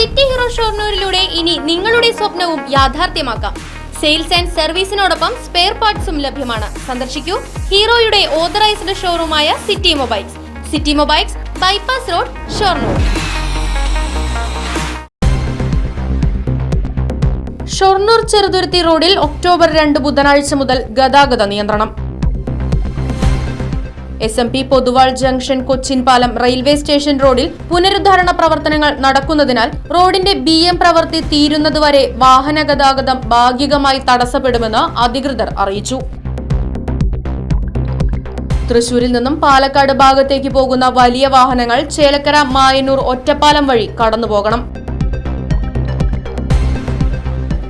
City hero ഷോർണൂരിലൂടെ ഇനി നിങ്ങളുടെ സ്വപ്നവും യാഥാർത്ഥ്യമാക്കാം. സെയിൽസ് ആൻഡ് സർവീസിനോടൊപ്പം സ്പെയർ പാർട്സും ലഭ്യമാണ്. സന്ദർശിക്കൂ ഹീറോയുടെ authorised ഷോറൂമായ city mobiles. City mobiles bypass road Shoranur. Shoranur Cheruthuruthy റോഡിൽ ഒക്ടോബർ രണ്ട് ബുധനാഴ്ച മുതൽ ഗതാഗത നിയന്ത്രണം. S M P Pothuval junction Cochin പാലം റെയിൽവേ സ്റ്റേഷൻ റോഡിൽ പുനരുദ്ധാരണ പ്രവർത്തനങ്ങൾ നടക്കുന്നതിനാൽ റോഡിന്റെ ബി എം പ്രവൃത്തി തീരുന്നതുവരെ വാഹന ഗതാഗതം ഭാഗികമായി തടസ്സപ്പെടുമെന്ന് അധികൃതർ അറിയിച്ചു. തൃശൂരിൽ നിന്നും പാലക്കാട് ഭാഗത്തേക്ക് പോകുന്ന വലിയ വാഹനങ്ങൾ ചേലക്കര മായന്നൂർ ഒറ്റപ്പാലം വഴി കടന്നുപോകണം.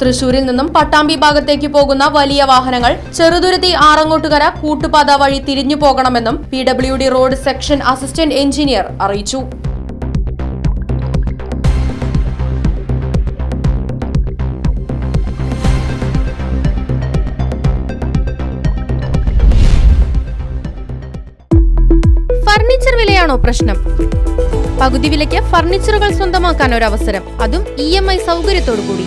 തൃശൂരിൽ നിന്നും പട്ടാമ്പി ഭാഗത്തേക്ക് പോകുന്ന വലിയ വാഹനങ്ങൾ ചെറുതുരുത്തി ആറങ്ങോട്ടുകര കൂട്ടുപാത വഴി തിരിഞ്ഞു പോകണമെന്നും P W D road section assistant engineer അറിയിച്ചു. ഫർണിച്ചർ വിലയാണോ പ്രശ്നം? പകുതി വിലയ്ക്ക് ഫർണിച്ചറുകൾ സ്വന്തമാക്കാൻ ഒരു അവസരം അതും ഇ എം ഐ സൗകര്യത്തോടു കൂടി